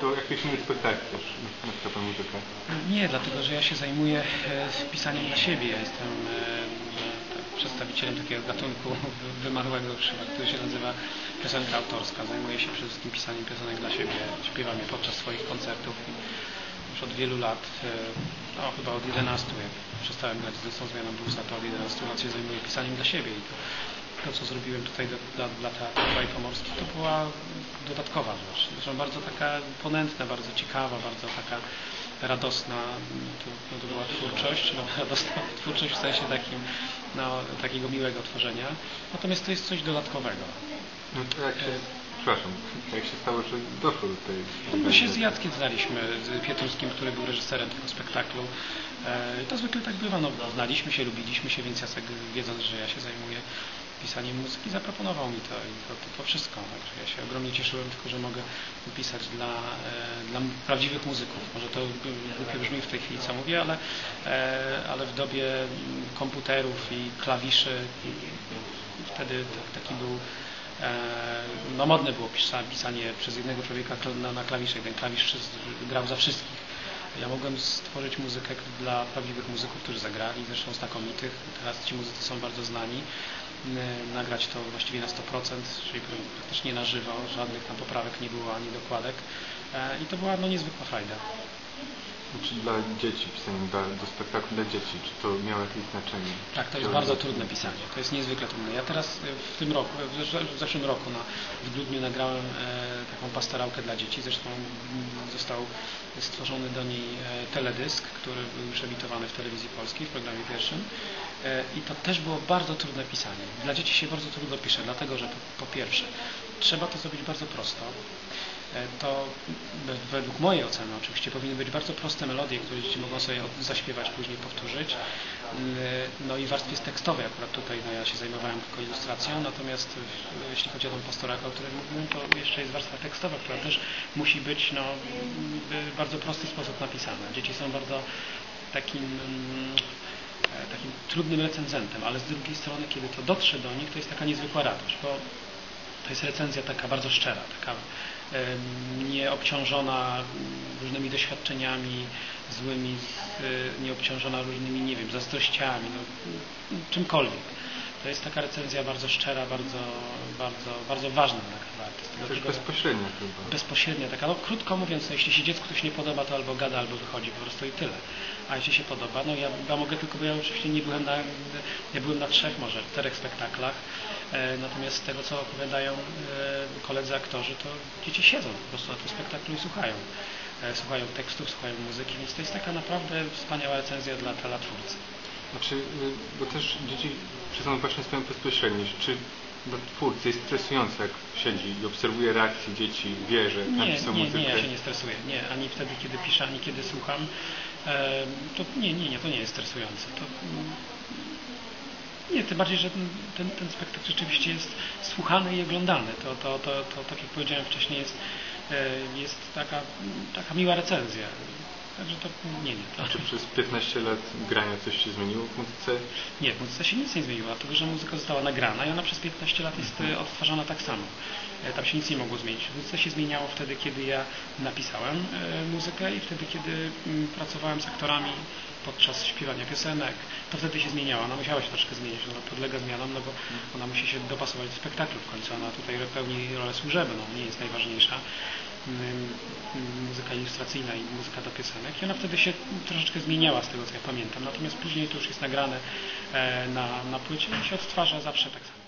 do jakiejś innej spektakli też na przykład na muzykę? Nie, dlatego że ja się zajmuję e, pisaniem dla siebie. Ja jestem e, tak, przedstawicielem takiego gatunku wy- wymarłego który się nazywa piosenka autorska. Zajmuję się przede wszystkim pisaniem piosenek dla siebie. Śpiewam je podczas swoich koncertów już od wielu lat, e, no chyba od 11, jak przestałem grać z tą zmianą bluesa, to od 11 lat się zajmuję pisaniem dla siebie. I to, to co zrobiłem tutaj do, dla, dla Teatru Kraj Pomorski, to była dodatkowa rzecz. Zresztą bardzo taka ponętna, bardzo ciekawa, bardzo taka radosna. To, no to była twórczość, no, radosna twórczość w sensie takim, no, takiego miłego tworzenia. Natomiast to jest coś dodatkowego. No się, przepraszam, jak się stało, że doszło do tej... My się z Jackiem znaliśmy, z Pietruszkim, który był reżyserem tego spektaklu. E, To zwykle tak bywa, no, znaliśmy się, lubiliśmy się, więc Jacek wiedząc, że ja się zajmuję pisaniem muzyki, zaproponował mi to i to, to, to wszystko. Także ja się ogromnie cieszyłem tylko, że mogę pisać dla, e, dla prawdziwych muzyków. Może to głupio brzmi w tej chwili, co mówię, ale, e, ale w dobie komputerów i klawiszy i wtedy tak- taki był no modne było pisa- pisanie przez jednego człowieka na, klawisze. Ten klawisz grał za wszystkich. Ja mogłem stworzyć muzykę dla prawdziwych muzyków, którzy zagrali, zresztą znakomitych. Teraz ci muzycy są bardzo znani. N- Nagrać to właściwie na 100%, czyli praktycznie na żywo, żadnych tam poprawek nie było ani dokładek. E, I to była no, niezwykła frajda. Czy dla dzieci, pisanie dla, do spektaklu dla dzieci, czy to miało jakieś znaczenie? Tak, to jest bardzo trudne pisanie. To jest niezwykle trudne. Ja teraz e, w tym roku, w zesz- w zeszłym roku na, w grudniu nagrałem e, taką pastorałkę dla dzieci. Zresztą został stworzony do niej e, teledysk, który był już emitowany w telewizji polskiej w programie pierwszym. E, I to też było bardzo trudne pisanie. Dla dzieci się bardzo trudno pisze, dlatego że po, po pierwsze trzeba to zrobić bardzo prosto. E, To we- według mojej oceny oczywiście powinny być bardzo proste melodie, które dzieci mogą sobie zaśpiewać, później powtórzyć. Mm, No i w warstwie tekstowej akurat tutaj no ja się zajmowałem tylko ilustracją, natomiast jeśli chodzi o tą pastorałkę, o której mówiłem, to jeszcze jest warstwa tekstowa, która też musi być no, w bardzo prosty sposób napisana. Dzieci są bardzo takim mm, e, takim trudnym recenzentem, ale z drugiej strony, kiedy to dotrze do nich, to jest taka niezwykła radość, bo to jest recenzja taka bardzo szczera, taka nieobciążona różnymi doświadczeniami złymi, y, nieobciążona różnymi, nie wiem, zazdrościami, no, czymkolwiek. To jest taka recenzja bardzo szczera, bardzo, bardzo, bardzo ważna dla dla artysty. Dlatego- bezpośrednio chyba. bezpośrednia, taka, no krótko mówiąc, no, jeśli się dziecku coś nie podoba, to albo gada, albo wychodzi, po prostu i tyle. A jeśli się podoba, no ja, ja mogę tylko, bo ja oczywiście nie byłem na, ja byłem na trzech, może czterech spektaklach, e, natomiast z tego, co opowiadają e, koledzy aktorzy, to dzieci siedzą po prostu na tym spektaklu i słuchają. E, słuchają tekstów, słuchają muzyki, więc to jest taka naprawdę wspaniała recenzja dla, dla twórcy. Znaczy, y, bo też dzieci przyznają właśnie swoją bezpośredniość. Czy dla twórcy jest stresujące, jak siedzi i obserwuje reakcje dzieci, wie, że Nie, napisał nie, muzykę? nie, ja się nie stresuję. Nie, ani wtedy, kiedy piszę, ani kiedy słucham. E, to nie, nie, nie, to nie jest stresujące. To, mm, nie, tym bardziej, że ten, ten, ten spektakl rzeczywiście jest słuchany i oglądany. To, to, to, to tak jak powiedziałem wcześniej, jest, e, jest taka, taka miła recenzja. Także to nie, nie. To, Czy przez 15 lat grania coś się zmieniło w muzyce? nie, w muzyce się nic nie zmieniło, dlatego że muzyka została nagrana i ona przez 15 lat jest e, odtwarzana tak samo. E, Tam się nic nie mogło zmienić. W muzyce się zmieniało wtedy, kiedy ja napisałem e, muzykę i wtedy, kiedy mm, pracowałem z aktorami podczas śpiewania piosenek, to wtedy się zmieniała. Ona musiała się troszkę zmienić, ona podlega zmianom, no bo ona musi się dopasować do spektaklu w końcu. Ona tutaj pełni rolę służebną, nie jest najważniejsza. Mm, Muzyka ilustracyjna i muzyka do piosenek i ona wtedy się troszeczkę zmieniała z tego co ja pamiętam. Natomiast później to już jest nagrane e, na, na płycie i się odtwarza zawsze tak samo.